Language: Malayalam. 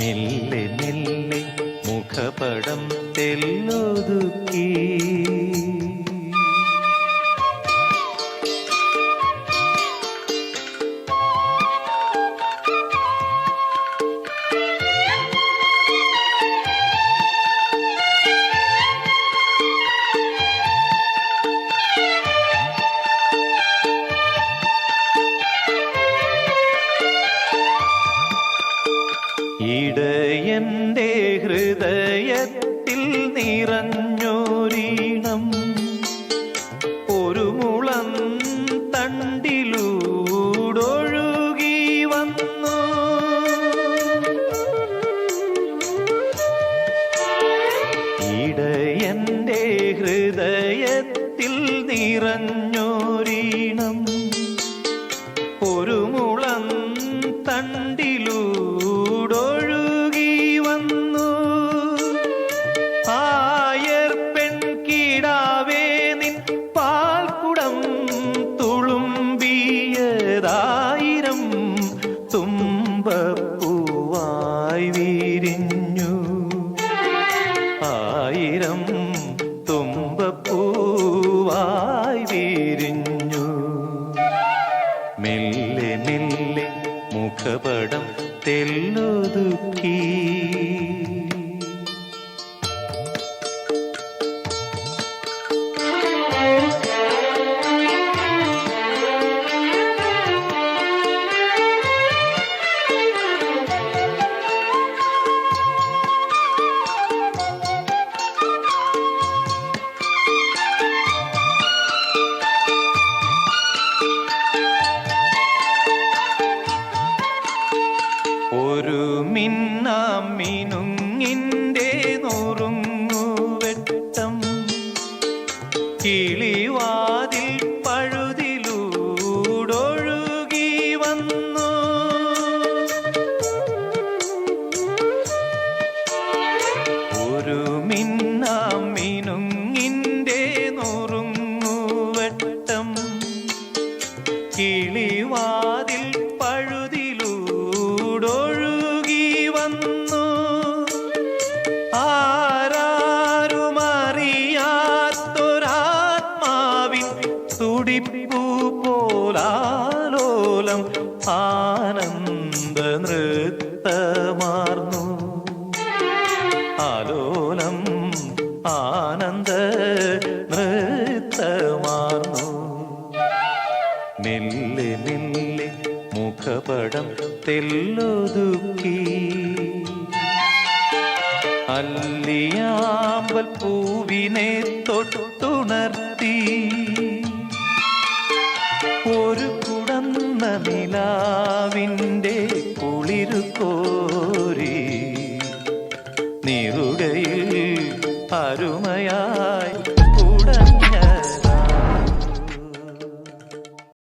മെല്ലെ മെല്ലെ മുഖപടം തെല്ലൊതുക്കി. ഇടയന്റെ ഹൃദയത്തിൽ നിറഞ്ഞോരീണം. ഒരു മുളം തണ്ടിലൂടൊഴുകി വന്നു. ഇടയന്റെ ഹൃദയത്തിൽ നിറഞ്ഞൊരീണം തുളുമ്പിയതായിരം തുമ്പപ്പൂവായി വിരിഞ്ഞു. ആയിരം തുമ്പപ്പൂവായി വിരിഞ്ഞു. മെല്ലെ മെല്ലെ മുഖപടം തെല്ലൊതുക്കി. ഒരു മിന്നാം മിനുങ്ങിന്റെ നുറുങ്ങുവെട്ടം കിളിവാതിൽ തുടിപ്പു പോലാലോലം ആനന്ദ നൃത്തമാർന്നു ആലോലം ആനന്ദ നൃത്തമാർന്നു മെല്ലെ മെല്ലെ മുഖപടം തെല്ലൊതുക്കി. അല്ലിയാമ്പൽ പൂവിനെ തൊട്ടുണർത്തി. ഒരു കുടന്ന നിലാവിന്റെ കുളിരു കോരി നീറുകയിൽ അരുമയാ